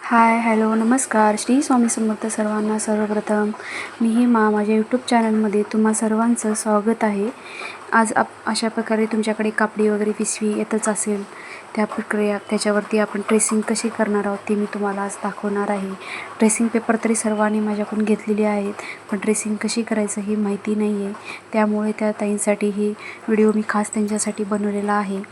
Hi hello नमस्कार. श्री स्वामी समर्थ सर्वांना सर्वप्रथम मी ही मा माझ्या यूट्यूब चॅनलमध्ये तुम्हा सर्वांचं स्वागत आहे. आज आप अशा प्रकारे तुमच्याकडे कापडी वगैरे पिशवी येतच असेल त्या प्रक्रिया त्याच्यावरती आपण ट्रेसिंग कशी करणार आहोत ते मी तुम्हाला आज दाखवणार आहे. ट्रेसिंग पेपर तरी सर्वांनी माझ्याकडून घेतलेले आहेत पण ट्रेसिंग कशी करायचं ही माहिती नाही आहे त्यामुळे त्या ताईंसाठी ही व्हिडिओ मी खास त्यांच्यासाठी बनवलेला आहे.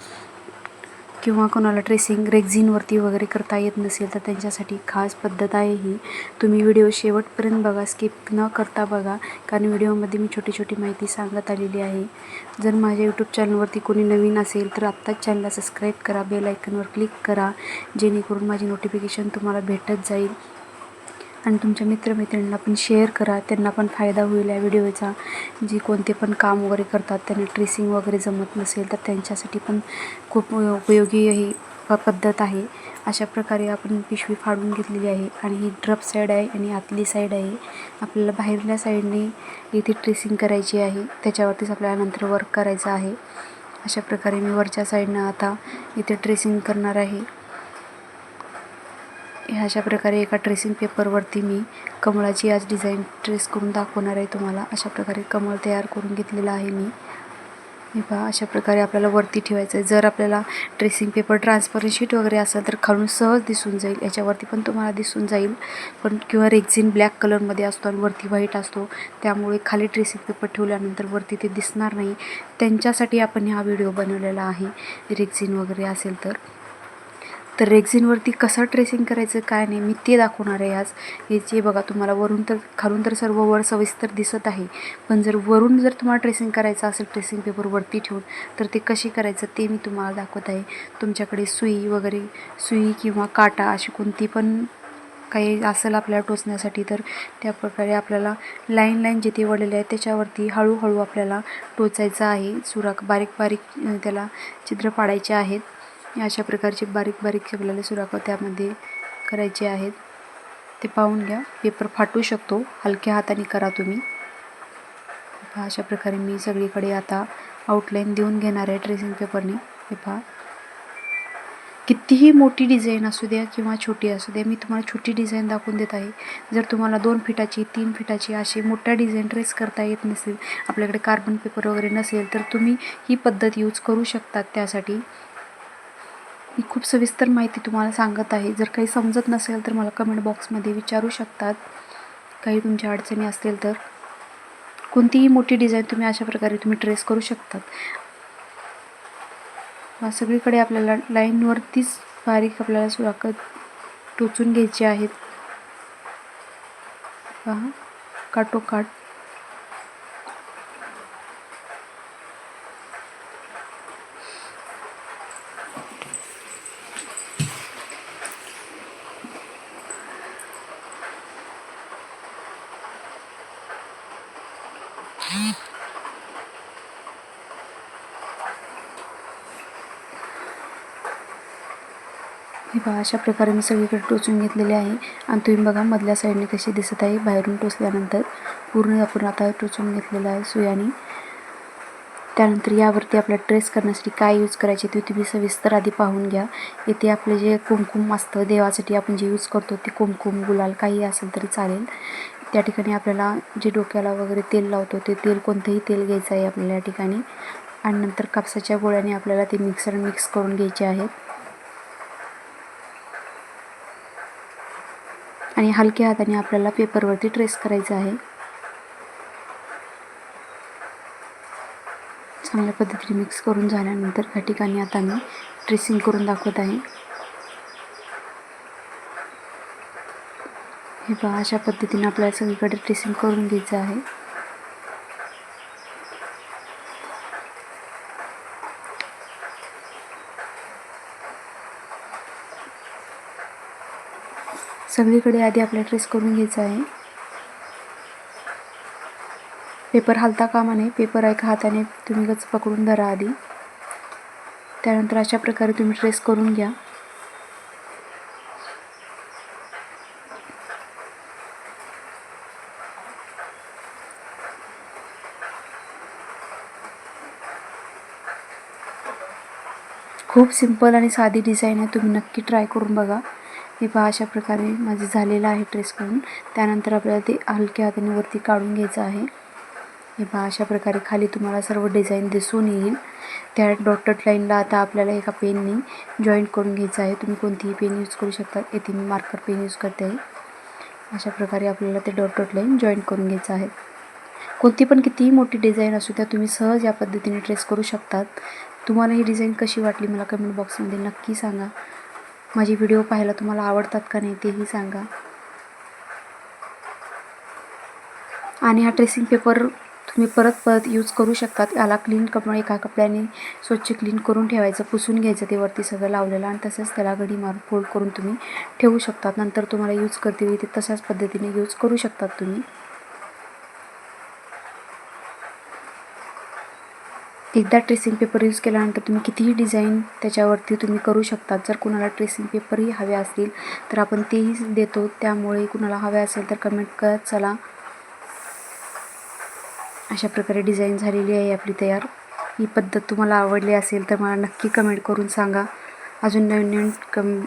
किंवा कोणाला ट्रेसिंग रेग्झिनवरती वगैरे करता येत नसेल तर त्यांच्यासाठी खास पद्धत आहे ही. तुम्ही व्हिडिओ शेवटपर्यंत बघा स्किप न करता बघा कारण व्हिडिओमध्ये मी छोटी छोटी माहिती सांगत आलेली आहे. जर माझ्या यूट्यूब चॅनलवरती कोणी नवीन असेल तर आत्ताच चॅनलला सबस्क्राईब करा बेल आयकनवर क्लिक करा जेणेकरून माझी नोटिफिकेशन तुम्हाला भेटत जाईल. आणि तुमच्या मित्रमैत्रिणींना पण शेअर करा. त्यांना पण फायदा होईल या व्हिडिओचा जे कोणते पण काम वगैरे करतात त्यांना ट्रेसिंग वगैरे जमत नसेल तर त्यांच्यासाठी पण खूप उपयोगी ही पद्धत आहे. अशा प्रकारे आपण पिशवी फाडून घेतलेली आहे. आणि ही ड्रप साईड आहे आणि आतली साईड आहे. आपल्याला बाहेरल्या साईडने इथे ट्रेसिंग करायची आहे. त्याच्यावरतीच आपल्याला नंतर वर्क करायचं आहे. अशा प्रकारे मी वरच्या साईडनं आता इथे ट्रेसिंग करणार आहे. अशा प्रकारे एका ट्रेसिंग पेपरवरती मी कमळाची आज डिझाईन ट्रेस करून दाखवणार आहे तुम्हाला. अशा प्रकारे कमळ तयार करून घेतलेलं आहे मी. हे पहा अशा प्रकारे आपल्याला वरती ठेवायचं आहे. जर आपल्याला ट्रेसिंग पेपर ट्रान्सपरंट शीट वगैरे असेल तर खालून सहज दिसून जाईल. याच्यावरती पण तुम्हाला दिसून जाईल. पण किंवा रेक्झिन ब्लॅक कलरमध्ये असतो आणि वरती व्हाईट असतो. त्यामुळे खाली ट्रेसिंग पेपर ठेवल्यानंतर वरती ते दिसणार नाही. त्यांच्यासाठी आपण हा व्हिडिओ बनवलेला आहे. रेक्झिन वगैरे असेल तर. तर रेक्झिनवरती कसं ट्रेसिंग करायचं काय नाही मी ते दाखवणार आहे आज. हे जे बघा तुम्हाला वरून तर खालून तर सर्व वर सविस्तर दिसत आहे. पण जर वरून जर तुम्हाला ट्रेसिंग करायचं असेल ट्रेसिंग पेपरवरती ठेवून तर ते कशी करायचं ते मी तुम्हाला दाखवत आहे. तुमच्याकडे सुई वगैरे सुई किंवा काटा अशी कोणती पण काही असेल आपल्याला टोचण्यासाठी तर त्या प्रकारे आपल्याला लाईन लाईन जिथे वळलेले आहे त्याच्यावरती हळूहळू आपल्याला टोचायचं आहे. सुराख बारीक बारीक त्याला चित्र पाडायचे आहेत. अशा प्रकारचे बारीक बारीक आपल्याला सुराखं त्यामध्ये करायचे आहेत. ते पाहून घ्या. पेपर फाटू शकतो. हलक्या हाताने करा तुम्ही. पहा अशा प्रकारे मी सगळीकडे आता आउटलाईन देऊन घेणार आहे ट्रेसिंग पेपरने हे पहा. कितीही मोठी डिझाईन असू द्या किंवा छोटी असू द्या मी तुम्हाला छोटी डिझाईन दाखवून देत आहे. जर तुम्हाला दोन फिटाची तीन फिटाची अशी मोठ्या डिझाईन ट्रेस करता येत नसेल आपल्याकडे कार्बन पेपर वगैरे नसेल तर तुम्ही ही पद्धत यूज करू शकतात त्यासाठी. ही खूप सविस्तर माहिती तुम्हाला सांगत आहे. जर काही समजत नसेल तर मला कमेंट बॉक्समध्ये विचारू शकतात. काही तुमच्या अडचणी असतील तर. कोणतीही मोठी डिझाईन तुम्ही अशा प्रकारे तुम्ही ट्रेस करू शकतात. सगळीकडे आपल्याला लाईनवरतीच बारीक आपल्याला सुराखत टोचून घ्यायची आहेत. पहा काटोकाट. हे पहा अशा प्रकारे मी सगळीकडे टोचून घेतलेले आहे. आणि तुम्ही बघा मधल्या साईडने कशी दिसत आहे. बाहेरून टोचल्यानंतर पूर्ण आपण आता टोचून घेतलेलं आहे सुयाने. त्यानंतर यावरती आपल्या ट्रेस करण्यासाठी काय यूज करायचे ते तुम्ही सविस्तर आधी पाहून घ्या. इथे आपले जे कुमकुम असतं देवासाठी आपण जे यूज करतो ते कुमकुम गुलाल काही असेल तरी चालेल. त्या ठिकाणी आपल्याला जे डोक्याला वगैरे तेल लावतो ते तेल कोणतंही तेल घ्यायचं आहे आपल्याला या ठिकाणी. आणि नंतर कापसाच्या गोळ्याने आपल्याला ते मिक्सर मिक्स करून घ्यायचे आहेत आणि हलक्या हाताने आपल्याला पेपरवरती ट्रेस करायचं आहे. चांगल्या पद्धतीने मिक्स करून झाल्यानंतर या ठिकाणी आता मी ट्रेसिंग करून दाखवत आहे. हे पहा अशा पद्धतीने आपल्याला सगळीकडे ट्रेसिंग करून घ्यायचं आहे. सगळीकडे आधी आपल्याला ट्रेस करून घ्यायचं आहे. पेपर हलता कामा नये पेपर एका हाताने तुम्ही गच पकडून धरा आधी. त्यानंतर अशा प्रकारे तुम्ही ट्रेस करून घ्या. खूप सिंपल आणि साधी डिझाईन आहे तुम्ही नक्की ट्राय करून बघा. हे पहा अशा प्रकारे माझं झालेलं आहे ट्रेस करून त्यानंतर आपल्याला ते हलक्या हाताने वरती काढून घ्यायचं आहे. हे पहा अशा प्रकारे खाली तुम्हाला सर्व डिझाईन दिसून येईल. त्या डॉटेड लाईनला आता आपल्याला एका पेनने जॉईंट करून घ्यायचं आहे. तुम्ही कोणतीही पेन यूज करू शकता येथे मी मार्कर पेन यूज करते आहे. अशा प्रकारे आपल्याला ते डॉटेड लाईन जॉईंट करून घ्यायचं आहे. कोणती पण कितीही मोठी डिझाईन असू त्या तुम्ही सहज या पद्धतीने ट्रेस करू शकतात. तुम्हाला ही डिझाईन कशी वाटली मला कमेंट बॉक्समध्ये नक्की सांगा. माझे व्हिडिओ पाहायला तुम्हाला आवडतात का नाही तेही सांगा. आणि हा ड्रेसिंग पेपर तुम्ही परत परत यूज करू शकतात. याला क्लीन कपडा एका कपड्याने स्वच्छ क्लीन करून ठेवायचं पुसून घ्यायचं ते वरती सगळं लावलेलं आणि तसंच त्याला घडी मारून फोल्ड करून तुम्ही ठेवू शकतात. नंतर तुम्हाला यूज करते वेळी ते तशाच पद्धतीने यूज करू शकतात तुम्ही. एकदा ट्रेसिंग पेपर यूज केल्यानंतर तुम्ही कितीही डिझाईन त्याच्यावरती तुम्ही करू शकतात. जर कुणाला ट्रेसिंग पेपरही हवे असतील तर आपण तेही देतो. त्यामुळे कुणाला हवे असेल तर कमेंट करत चला. अशा प्रकारे डिझाईन झालेली आहे आपली तयार. ही पद्धत तुम्हाला आवडली असेल तर मला नक्की कमेंट करून सांगा. अजून नवीन नवीन कम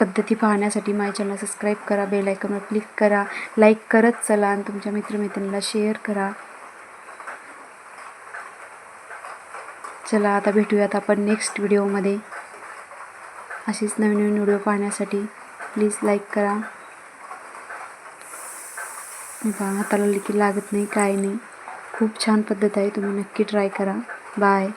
पद्धती पाहण्यासाठी माझ्या चॅनल सबस्क्राईब करा बेल आयकॉनवर क्लिक करा लाईक करत चला आणि तुमच्या मित्रमैत्रिणीला शेअर करा. चला आता भेटूयात आपण नेक्स्ट व्हिडिओमध्ये अशीच नवीन नवीन व्हिडिओ पाहण्यासाठी प्लीज लाईक करा. बा हाताला लिखी लागत नाही काय नाही. खूप छान पद्धत आहे तुम्ही नक्की ट्राय करा. बाय